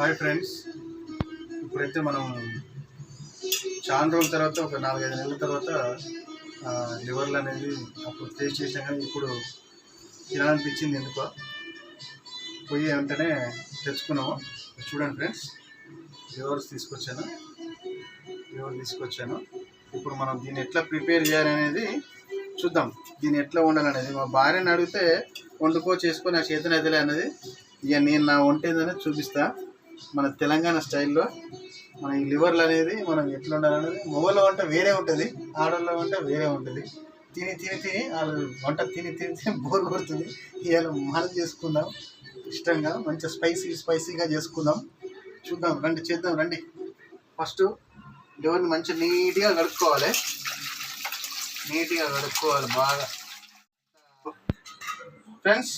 Hi friends. ఇప్పుడైతే మనం చాలా రోజుల తర్వాత ఒక నాలుగైదు నెలల తర్వాత లివర్లు అనేది అప్పుడు టేస్ట్ చేసినా కానీ ఇప్పుడు తినాలనిపించింది ఎందుకో. పోయి వెంటనే తెచ్చుకున్నాము. చూడండి ఫ్రెండ్స్ లివర్స్ తీసుకొచ్చాను. లివర్ తీసుకొచ్చాను. ఇప్పుడు మనం దీన్ని ఎట్లా ప్రిపేర్ చేయాలనేది చూద్దాం. దీన్ని ఎట్లా వండాలనేది. మా భార్యని అడిగితే వండుకో చేసుకొని ఆ చేతనైతే అనేది ఇక నేను నా వంట ఏదైనా చూపిస్తా. మన తెలంగాణ స్టైల్లో మన ఈ లివర్లు అనేది మనం ఎట్లా ఉండాలనేది మొగల వంట వేరే ఉంటుంది ఆడవాళ్ళ వంట వేరే ఉంటుంది. తిని తిని తిని వాళ్ళు వంట తిని తిని తిని బోర్ కొడుతుంది. ఇవాళ మనం చేసుకుందాం ఇష్టంగా మంచిగా స్పైసీ స్పైసీగా చేసుకుందాం. చూద్దాం రండి చేద్దాం రండి. ఫస్ట్ లివర్ని మంచిగా నీట్గా కడుక్కోవాలి. నీట్గా కడుక్కోవాలి బాగా. ఫ్రెండ్స్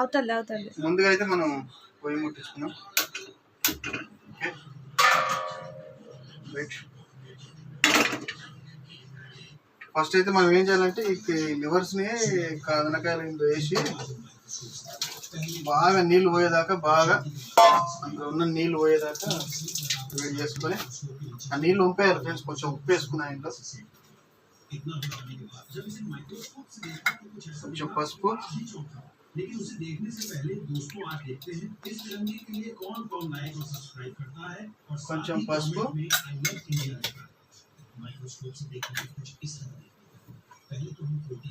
అవుతుంది అవుతుంది ముందుగా అయితే మనం పొయ్యి ముట్టించుకున్నాం రైట్ ఫస్ట్ అయితే మనం ఏం చేయాలంటే ఈ లివర్స్ని కదనకాయలు ఇందులో వేసి బాగా నీళ్ళు పోయేదాకా బాగా అందులో ఉన్న నీళ్ళు పోయేదాకా వేడి చేసుకొని ఆ నీళ్ళు ఉంపేయాలి ఫ్రెండ్స్ కొంచెం ఉప్పు వేసుకున్నా ఇంట్లో కొంచెం పసుపు. लेकिन उसे देखने से पहले दोस्तों आज देखते हैं इस तिरंगे के लिए कौन कौन लाइक और सब्सक्राइब करता है और पंचम ही को। माइक्रोस्कोप से देखने में कुछ इस तरह देखते पहले तो हम फोर्टी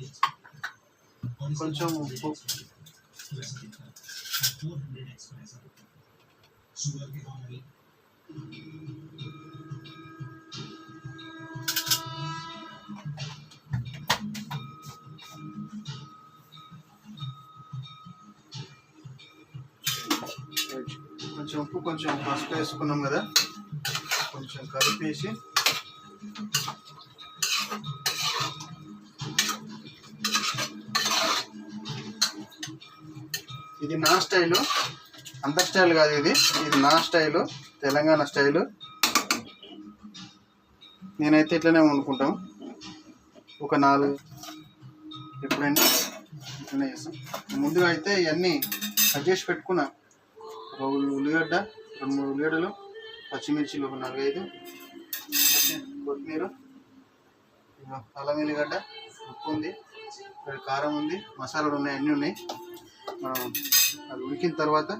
और इसके बाद फोर हंड्रेड एक्स सुबह के हॉर्न में ఉప్పు కొంచెం పసుపు వేసుకున్నాం కదా. కొంచెం కలిపేసి ఇది నా స్టైలు. అంత స్టైల్ కాదు ఇది. ఇది నా స్టైలు. తెలంగాణ స్టైలు. నేనైతే ఇట్లనే వండుకుంటాం. ఒక నాలుగు ఎప్పుడైనా ఇట్లనే చేస్తాం. ముందుగా అయితే ఇవన్నీ కట్ చేసి పెట్టుకున్నా ఒక ఉల్లిగడ్డ రెండు మూడు ఉల్లిగడ్డలు పచ్చిమిర్చిలు ఒక నాలుగైదు. కొత్తిమీర అల్లం ఎల్లిగడ్డ ఉప్పు ఉంది కారం ఉంది మసాలాలు ఉన్నాయి అన్నీ ఉన్నాయి. మనం అది ఉడికిన తర్వాత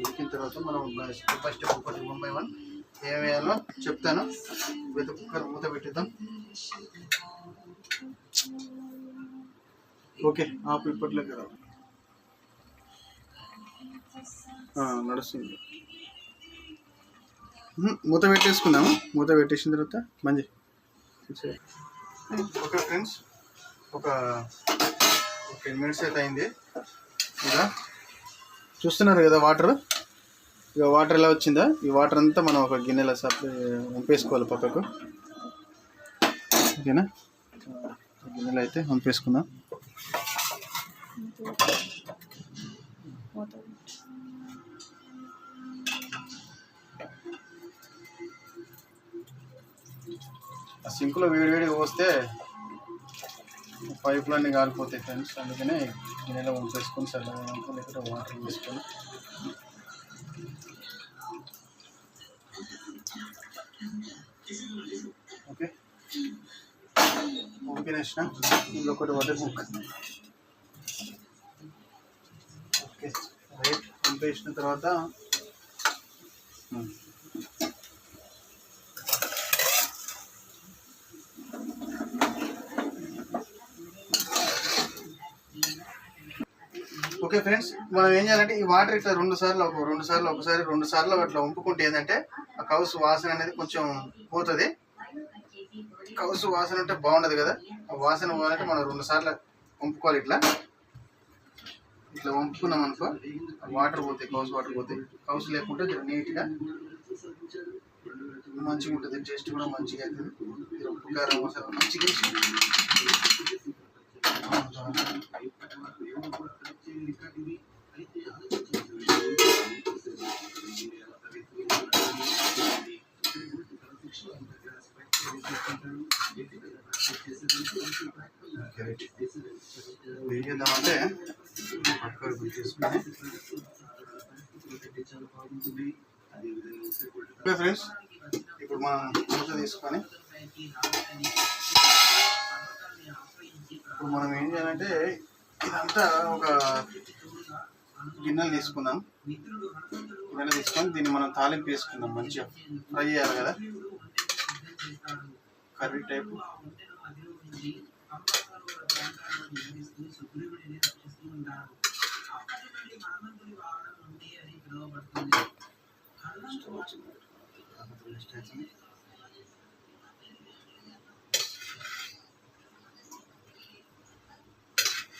ఉడికిన తర్వాత మనం స్టెప్ బై స్టెప్ ఒకటి వన్ బై వన్ ఏం వేయాలో చెప్తాను. ఇప్పుడైతే కుక్కర్ మూత పెట్టిద్దాం. ఓకే ఆపు పిప్పట్లోకి రావు నడుస్తుంది. మూత పెట్టేసుకుందాము? మూత పెట్టేసిన తర్వాత మంచి ఓకే ఫ్రెండ్స్ ఒక టెన్ మినిట్స్ అయితే అయింది. ఇలా చూస్తున్నారు కదా వాటర్? ఇక వాటర్ ఎలా వచ్చిందా? ఈ వాటర్ అంతా మనం ఒక గిన్నెలో సప్లై వంపేసుకోవాలి పక్కకు. ఓకేనా? గిన్నెలో అయితే వంపేసుకుందాం. సింక్లో వేడి వేడిగా పోస్తే పైపులన్నీ కాలిపోతాయి ఫ్రెండ్స్. అందుకనే గిన్నెలో ఉంచేసుకొని చల్లగా లేకపోతే వాటర్ వేసుకొని ఓకే. పంపినేసిన ఇందులో ఒకటి వడ్డీ బుక్ ఓకే. రైట్. పంపేసిన తర్వాత ఓకే ఫ్రెండ్స్ మనం ఏం చేయాలంటే ఈ వాటర్ ఇట్లా రెండు సార్లు ఒక రెండు సార్లు ఒకసారి రెండు సార్లు అట్లా వంపుకుంటే ఏంటంటే ఆ కౌస్ వాసన అనేది కొంచెం పోతుంది. కౌసు వాసన అంటే బాగుండదు కదా. ఆ వాసన పోవాలంటే మనం రెండు సార్లు వంపుకోవాలి ఇట్లా. ఇట్లా వంపుకున్నాం అనుకో వాటర్ పోతాయి కౌసు వాటర్ పోతాయి. కౌసు లేకుంటే నీట్గా మంచిగా ఉంటుంది. టేస్ట్ కూడా మంచిగా అవుతుంది ఉప్పు కారం మసాలా మంచిగా ఏం చేద్దామంటే పక్కకు ఫ్రెండ్స్ ఇప్పుడు మనం మూత తీసుకొని ఇప్పుడు మనం ఏం చేయాలంటే ఇదంతా ఒక గిన్నెలు తీసుకుందాం గిన్నెలు తీసుకొని దీన్ని మనం తాలింపు వేసుకుందాం మంచిగా. ఫ్రై చేయాలి కదా. కర్రీ టైప్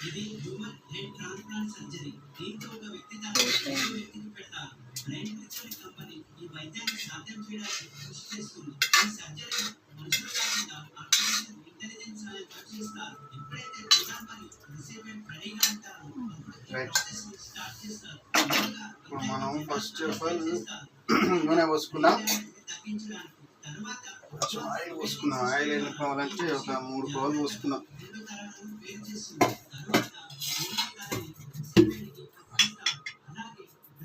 ఇది హ్యూమన్ హెడ్ ట్రాన్స్ప్లాంట్ సర్జరీ దీంతో ఒక వ్యక్తి తన వ్యక్తికి పెడతారు. బ్రెయిన్ రిసర్చ్ కంపెనీ ఈ వైద్యాన్ని సాధ్యం చేయడానికి కృషి చేస్తుంది. ఈ సర్జరీ మనుషులు కాకుండా ఆర్టిఫిషియల్ ఇంటెలిజెన్స్ సాయం పరిశీలిస్తారు ఎప్పుడైతే డోనర్ మరియు రిసిపియంట్ రెడీగా ఉంటారో స్టార్ట్ చేస్తారు. ముందుగా ఇప్పుడు మనం ఫస్ట్ ఆఫ్ ఆల్ చేస్తారు. నూనె తర్వాత కొంచెం ఆయిల్ పోసుకుందాం. ఆయిల్ ఎన్ని కావాలంటే ఒక మూడు పావులు పోసుకుందాం.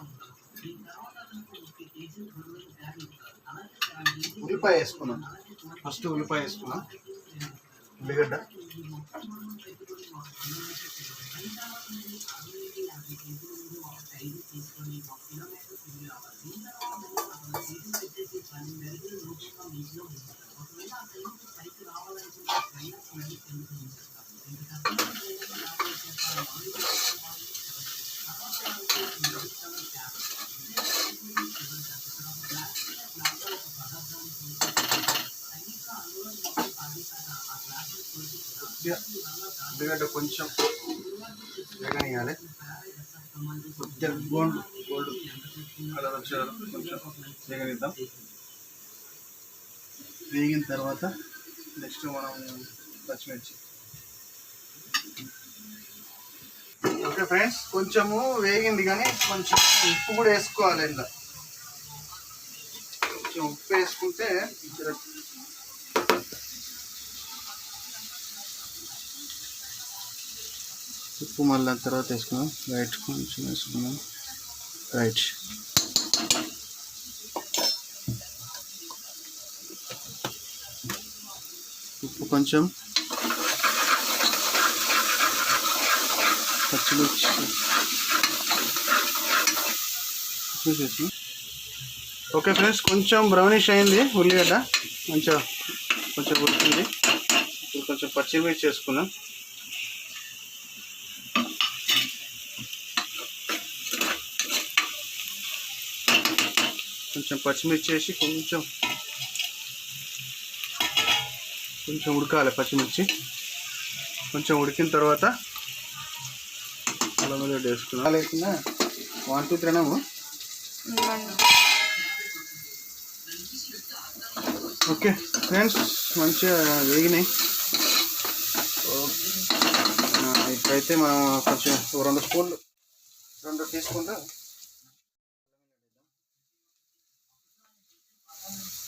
అవుతారు. అలాగే ఆ ఏజెంట్ ఉల్లిపాయ వేసుకున్నాం. ఫస్ట్ ఉల్లిపాయ వేసుకున్నాం. ఉల్లిగడ్డ. పోసి ఉల్లిగడ్డ కొంచెం వేగనియాలి కొద్దిగా గోల్డ్ గోల్డ్ కలర్ వచ్చే కొంచెం వేగనిద్దాం. వేగిన తర్వాత నెక్స్ట్ మనం పచ్చిమిర్చి. ఓకే ఫ్రెండ్స్ కొంచెము వేగింది కానీ కొంచెం ఉప్పు కూడా వేసుకోవాలి ఇలా కొంచెం ఉప్పు వేసుకుంటే ఉప్పు మళ్ళీ తర్వాత వేసుకున్నాం రైట్ కొంచెం వేసుకున్నాం రైట్ ఉప్పు కొంచెం. పచ్చిమిర్చి పచ్చిమిర్చి ఓకే ఫ్రెండ్స్ కొంచెం బ్రౌనిష్ అయింది ఉల్లిగడ్డ. కొంచెం కొంచెం ఉడికింది. ఇప్పుడు కొంచెం పచ్చిమిర్చి వేసుకున్నాం కొంచెం పచ్చిమిర్చి వేసి కొంచెం కొంచెం ఉడకాలి పచ్చిమిర్చి. కొంచెం ఉడికిన తర్వాత అల్లం వెల్లుల్లి వేసుకున్నాం. లేకుండా వన్ టూ త్రీనాము ఓకే ఫ్రెండ్స్ మంచిగా వేగినాయి. ఇప్పుడైతే మనం కొంచెం రెండు స్పూన్లు రెండు తీసుకుంటా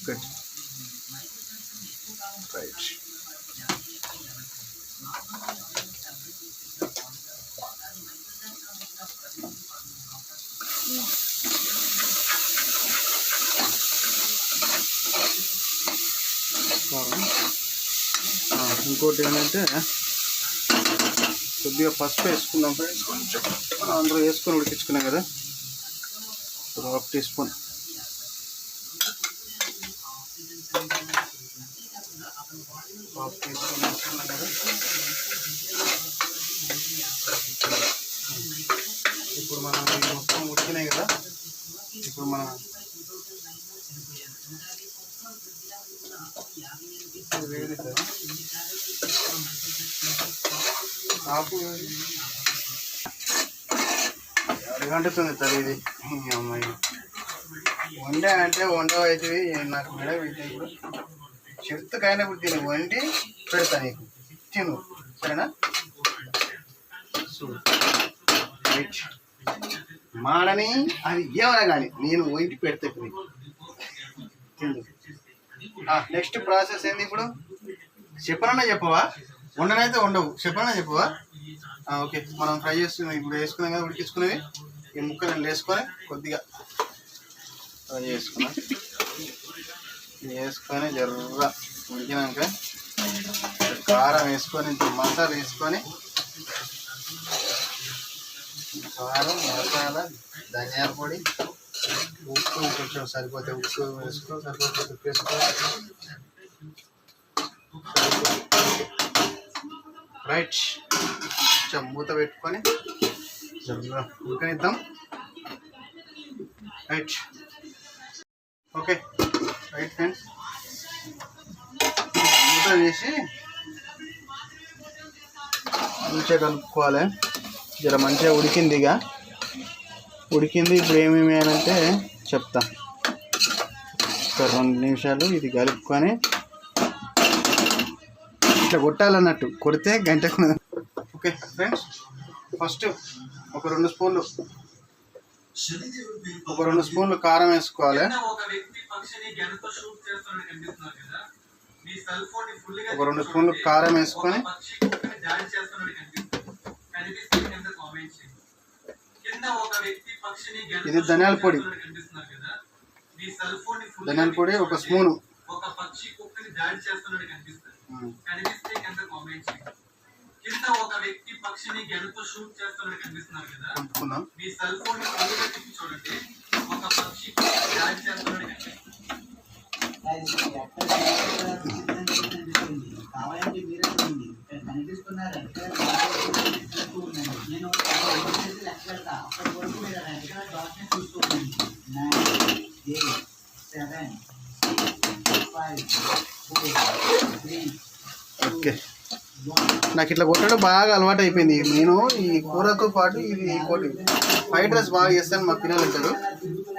గుడ్ రైట్ ఇంకోటి ఏంటంటే కొద్దిగా పసుపు వేసుకున్నాం ఫ్రెండ్స్. కొంచెం అందరూ వేసుకొని ఉడికించుకున్నాం కదా. ఒక half teaspoon half teaspoon వేసుకున్నాం కదా ఇప్పుడు మనం మొత్తం ఉడికినాయి కదా. ఇప్పుడు మన వేడి సార్ ఆకు ఎలాంటి సార్ ఇది అమ్మాయి. వండే అంటే వండవు అవుతుంది నాకు మెడ పెట్టి ఇప్పుడు. చెత్తకైనా ఇప్పుడు తిని వండి పెడతా నీకు. తిను సరేనా? మాడని అది ఏమైనా కానీ నేను వండి పెడతా నీకు. తిందు. నెక్స్ట్ ప్రాసెస్ ఏంది ఇప్పుడు? చెప్పనన్నా చెప్పవా? వండనైతే ఉండవు చెప్పనన్నా చెప్పవా? ఓకే. మనం ఫ్రై చేస్తున్నాం. ఇప్పుడు వేసుకున్నాం కదా ఉడికించుకునేవి. ఈ ముక్కలు వేసుకొని కొద్దిగా అది చేసుకున్నాం. వేసుకొని జర్ర ఉడికినాక కారం వేసుకొని ఇంత మసాలా వేసుకొని కారం మసాలా ధనియాల పొడి ఉప్పు కొంచెం సరిపోతే ఉప్పు వేసుకో సరిపోతే ఉప్పు వేసుకో. రైట్. కొంచెం మూత పెట్టుకొని జర్ర ఉడకనిద్దాం. రైట్. ఓకే. Right friends. మూత వేసి మంచిగా కలుపుకోవాలి. జర మంచిగా ఉడికింది ఇక. ఉడికింది ఇప్పుడు ఏమేమి అంటే చెప్తా. ఒక రెండు నిమిషాలు ఇది కలుపుకొని ఇట్లా కొట్టాలన్నట్టు. కొడితే గంటకు ఓకే ఫ్రెండ్స్. ఫస్ట్ ఒక రెండు స్పూన్లు ఒక రెండు స్పూన్లు కారం వేసుకోవాలి. ఒక రెండు స్పూన్లు కారం వేసుకొని. ఇది ధనియాల పొడి. ధనియాల పొడి ఒక స్పూను. ఒక పక్షి కుక్కని దాడి కనిపిస్తుంది. కనిపిస్తే కింద కామెంట్ చేయండి. కింద ఒక వ్యక్తి పక్షిని గెనతో షూట్ చేస్తున్నట్టు కనిపిస్తున్నారు కదా. కలుపుకుందాం మీ సెల్ ఫోన్ని ఫుల్గా తిప్పి చూడండి. ఒక పక్షి చేస్తున్నట్టు కనిపిస్తుంది. కావాలంటే మీరే చూడండి ఇక్కడ కనిపిస్తున్నారు నేను లెక్క పెడతా అప్పటి వరకు మీరు రెగ్యులర్ డాక్టర్ చూసుకోండి nine eight seven five four three okay నాకు ఇట్లా కొట్టడం బాగా అలవాటు అయిపోయింది. నేను ఈ కూరతో పాటు ఇది ఇంకోటి ఫ్రైడ్ రైస్ బాగా చేస్తాను మా పిల్లలు అంటారు.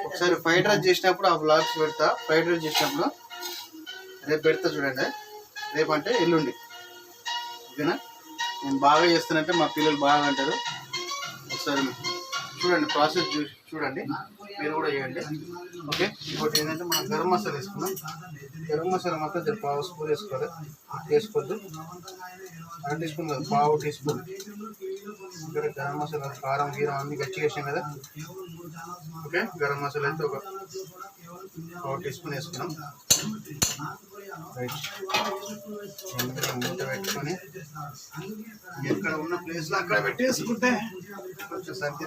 ఒకసారి ఫ్రైడ్ రైస్ చేసినప్పుడు ఆ బ్లాగ్స్ పెడతా. ఫ్రైడ్ రైస్ చేసినప్పుడు రేపు పెడతా చూడండి. రేపు అంటే ఎల్లుండి. ఓకేనా? నేను బాగా చేస్తానంటే మా పిల్లలు బాగా అంటారు. ఒకసారి చూడండి ప్రాసెస్ చూ చూడండి. మీరు కూడా చేయండి. ఓకే? ఇంకోటి ఏంటంటే మనం గరం మసాలా వేసుకున్నాం గరం మసాలా మాత్రం పావు స్పూన్ వేసుకోవాలి. వేసుకోవద్దు. అర టీ స్పూన్ కాదు పావు టీ స్పూన్ ఇక్కడ గరం మసాలా కారం గీరం అన్ని గచ్చి వేసాం కదా. ఓకే గరం మసాలా అయితే ఒక పావు టీ స్పూన్ వేసుకున్నాం మూత పెట్టుకొని ఎక్కడ ఉన్న ప్లేస్లో అక్కడ పెట్టేసుకుంటే కొంచెం సర్ది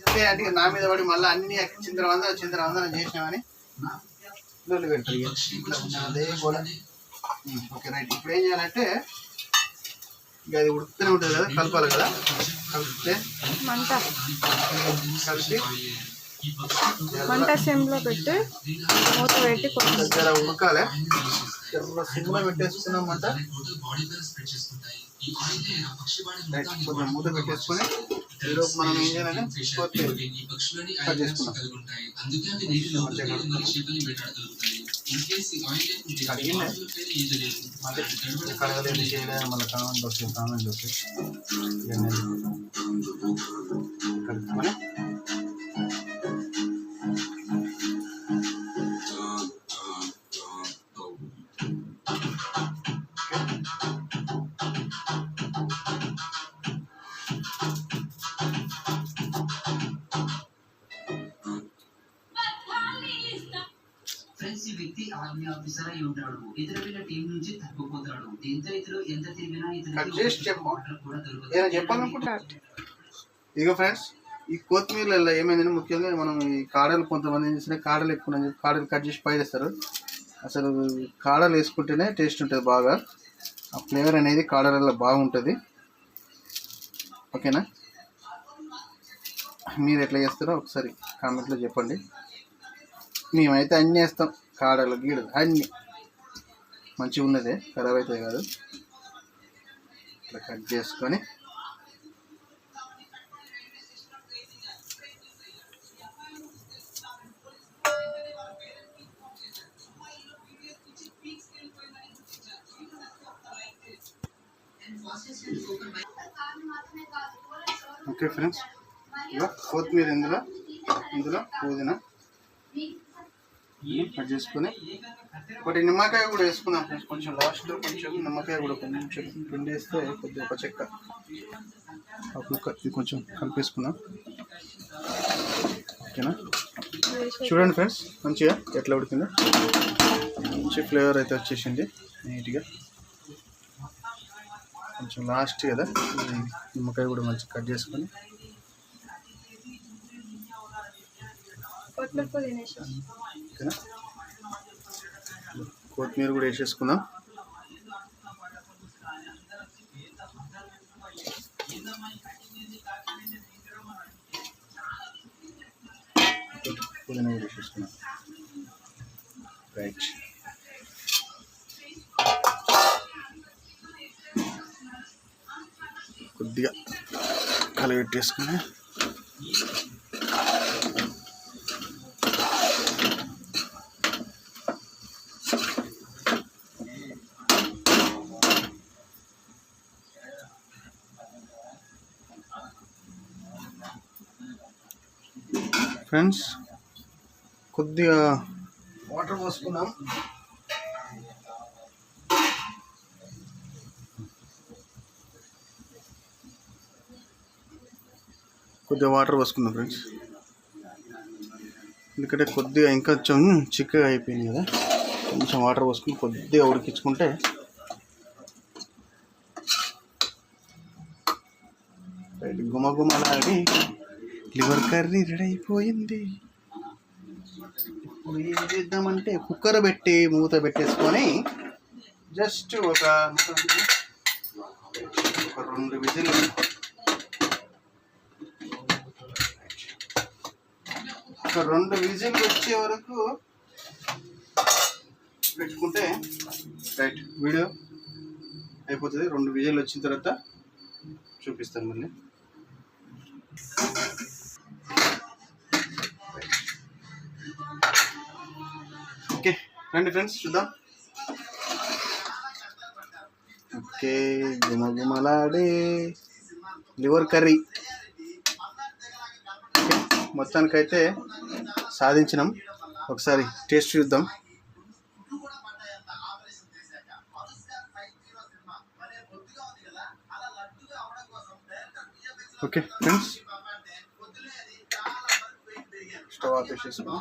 అంటే అంటే నా మీద పడి మళ్ళీ అన్ని చిందర వందల చిందర వందల చేసినామని లొల్లి పెడతారు. ఇట్లా అదే ఉమ్, ఓకే రైట్. ఇప్పుడు ఏం చేయాలంటే ఇక అది ఉడుకుతూనే ఉంటుంది కదా కలపాలి కదా. కలిపితే మంట. కలిపి మంట సిమ్లో పెట్టి మూత పెట్టి కొంచెం ఉడకాలి. సిమ్లో పెట్టేసుకున్నామంట కొంచెం మూత పెట్టేసుకొని ఈరోజు మనం ఏం చేయాలంటే కడగలేదు చేయలేదు. మళ్ళీ కామెంట్ వస్తాయి కామెంట్ వస్తాయి. ఆఫీసర్ అయి ఉంటాడు. ఇతరుల టీం నుంచి తప్పిపోతాడు. దీంతో ఇతరు ఎంత తిరిగినా చెప్పాలనుకుంటా? ఇదిగో ఫ్రెండ్స్ ఈ కొత్తిమీరలలో ఏమైందంటే ముఖ్యంగా మనం ఈ కాడలు కొంతమంది ఏం చేస్తారు కాడలు ఎక్కువ కాడలు కట్ చేసి పైదేస్తారు అసలు కాడలు వేసుకుంటేనే టేస్ట్ ఉంటుంది బాగా. ఆ ఫ్లేవర్ అనేది కాడలలో బాగుంటుంది. ఓకేనా? మీరు ఎట్లా చేస్తారో ఒకసారి కామెంట్లో చెప్పండి. మేమైతే అన్నీ వేస్తాం. కాడలు గీడలు అన్నీ. మంచిగా ఉన్నదే ఖరాబ్ అవుతుంది కాదు. ఇట్లా కట్ చేసుకొని ఓకే ఫ్రెండ్స్ ఇలా కొత్తిమీర ఇందులో ఇందులో పుదీనా. కట్ చేసుకుని ఒకటి నిమ్మకాయ కూడా వేసుకుందాం ఫ్రెండ్స్. కొంచెం లాస్ట్లో కొంచెం నిమ్మకాయ కూడా కొంచెం పిండి వేస్తే కొద్దిగా ఒక చెక్క. ఒక ముక్క. ఇది కొంచెం కలిపేసుకుందాం. ఓకేనా? చూడండి ఫ్రెండ్స్ మంచిగా ఎట్లా ఉడికిందో. మంచి ఫ్లేవర్ అయితే వచ్చేసింది నీట్గా. కొంచెం లాస్ట్ కదా నిమ్మకాయ కూడా మంచి కట్ చేసుకొని. ఓకేనా? కొత్తిమీర కూడా వేసేసుకుందాం. పుదీనా కూడా వేసేసుకున్నాం రైట్. కొద్దిగా కలగెట్టేసుకుని ఫ్రెండ్స్. కొద్దిగా వాటర్ పోసుకున్నాం కొద్దిగా వాటర్ పోసుకుందాం ఫ్రెండ్స్. ఎందుకంటే కొద్దిగా ఇంకా కొంచెం చిక్కగా అయిపోయింది కదా. కొంచెం వాటర్ పోసుకుని కొద్దిగా ఉడికించుకుంటే రైట్ గుమగుమలాడి లివర్ కర్రీ రెడీ అయిపోయింది ఇప్పుడు ఏం చేద్దామంటే కుక్కర్ పెట్టి మూత పెట్టేసుకొని జస్ట్ ఒక ఒక రెండు విజిల్ ఒక రెండు విజిల్ వచ్చే వరకు పెట్టుకుంటే రైట్ వీడియో అయిపోతుంది. రెండు విజిల్ వచ్చిన తర్వాత చూపిస్తాను మళ్ళీ. రండి ఫ్రెండ్స్ చూద్దాం. ఓకే గుమ గుమలాడే లివర్ కర్రీ. మొత్తానికైతే సాధించినాం. ఒకసారి టేస్ట్ చూద్దాం. Okay friends. స్టవ్ ఆపేసేసుకున్నాం